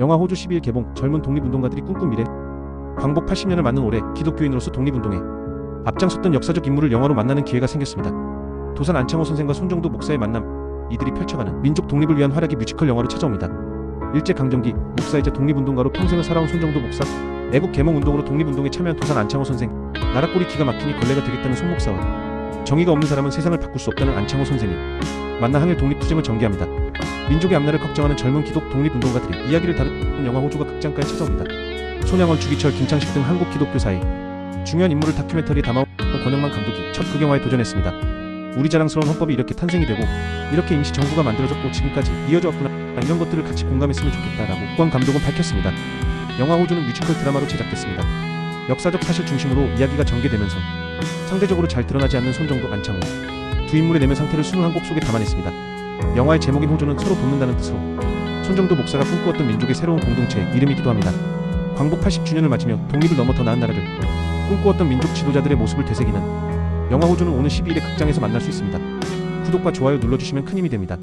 영화 호주 12일 개봉 젊은 독립운동가들이 꿈꾼 미래 광복 80년을 맞는 올해 기독교인으로서 독립운동에 앞장섰던 역사적 인물을 영화로 만나는 기회가 생겼습니다. 도산 안창호 선생과 손정도 목사의 만남 이들이 펼쳐가는 민족 독립을 위한 활약이 뮤지컬 영화로 찾아옵니다. 일제강점기 목사이자 독립운동가로 평생을 살아온 손정도 목사 애국 개몽운동으로 독립운동에 참여한 도산 안창호 선생 나라꼴이 기가 막히니 걸레가 되겠다는 손 목사와 정의가 없는 사람은 세상을 바꿀 수 없다는 안창호 선생이 만나 항일 독립투쟁을 전개합니다. 민족의 앞날을 걱정하는 젊은 기독 독립운동가들이 이야기를 다룬 영화 호주가 극장가에 찾아옵니다. 손양원, 주기철, 김창식 등 한국 기독교사의 중요한 인물을 다큐멘터리에 담아온 권영만 감독이 첫 극영화에 도전했습니다. 우리 자랑스러운 헌법이 이렇게 탄생이 되고 이렇게 임시 정부가 만들어졌고 지금까지 이어져 왔구나 이런 것들을 같이 공감했으면 좋겠다라고 권 감독은 밝혔습니다. 영화 호주는 뮤지컬 드라마로 제작됐습니다. 역사적 사실 중심으로 이야기가 전개되면서 상대적으로 잘 드러나지 않는 손정도 안창호 두 인물의 내면 상태를 21곡 속에 담아냈습니다. 영화의 제목인 호주는 서로 돕는다는 뜻으로 손정도 목사가 꿈꾸었던 민족의 새로운 공동체의 이름이기도 합니다. 광복 80주년을 맞으며 독립을 넘어 더 나은 나라를 꿈꾸었던 민족 지도자들의 모습을 되새기는 영화 호주는 오는 12일에 극장에서 만날 수 있습니다. 구독과 좋아요 눌러주시면 큰 힘이 됩니다.